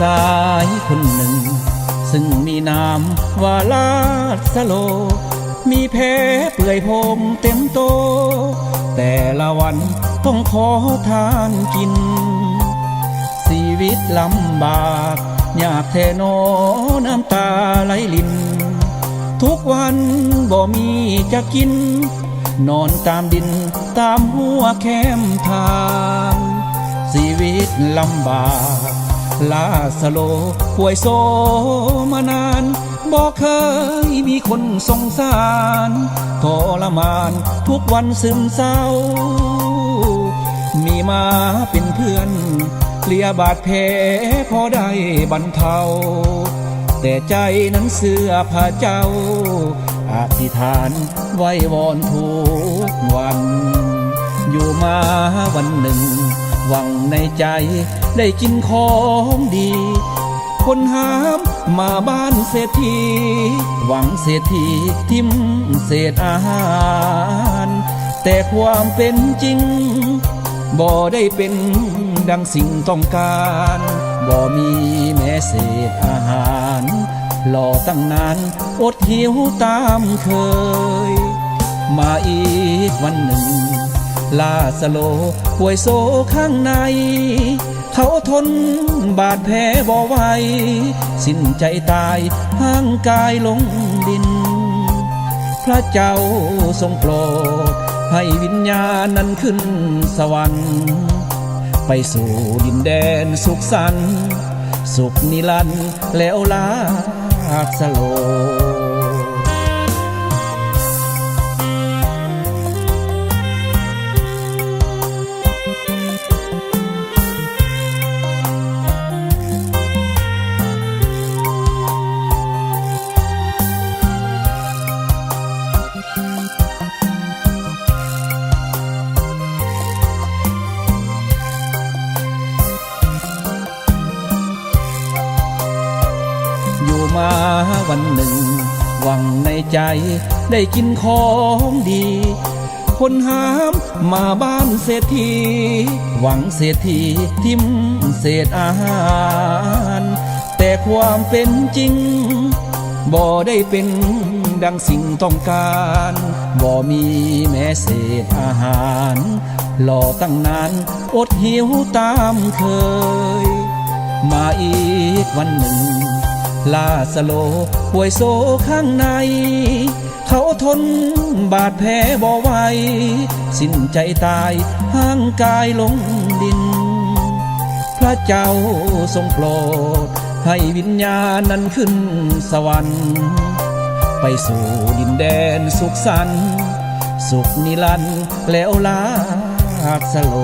สายคนหนึ่ง ซึ่งมีนามว่าลาดสโล มีแผลเปื่อยพรมเต็มโต แต่ละวันต้องขอทานกิน ชีวิตลำบากยากแทโนน้ำตาไหลลิน ทุกวันบ่มีจะกิน นอนตามดินตามหัวแคมทางชีวิตลำบาก ลาสโลป่วยโซมานานบอกเคยมีคนสงสารทรมานทุกวันซึมเศร้า มีมาเป็นเพื่อนเลียบาดแผลพอได้บรรเทา แต่ใจนั้นเสื้อผ้าเจ้าอธิษฐานไว้วอนทุกวัน อยู่มาวันหนึ่ง หวังในใจ ได้กินของดี คนหามมาบ้านเศรษฐี หวังเศรษฐีทิมเศษอาหาร แต่ความเป็นจริง บ่ได้เป็นดังสิ่งต้องการ บ่มีแม้เศษอาหารรอตั้งนานอดหิวตามเคย มาอีกวันหนึ่ง ลาสโลป่วยโซข้างใน เขาทนบาดแผลบ่ไหวสิ้นใจตายห่างกายลงดิน พระเจ้าทรงโปรด ให้วิญญาณนั้นขึ้นสวรรค์ไปสู่ดินแดนสุขสันต์สุขนิรันดร์แล้วลาสโล วันหนึ่ง หวังในใจได้กินของดี คนหามมาบ้านเศรษฐี หวังเศรษฐีทิมเศษอาหาร แต่ความเป็นจริง บ่ได้เป็นดังสิ่งต้องการ บ่มีแม้เศษอาหารรอตั้งนานอดหิวตามเคย มาอีกวันหนึ่ง ลาสโลป่วยโซข้างใน เขาทนบาดแผลบ่ไหวสิ้นใจตายห่างกายลงดิน พระเจ้าทรงโปรด ให้วิญญาณนั้นขึ้นสวรรค์ ไปสู่ดินแดนสุขสันต์สุขนิรันดร์แล้วลาสโล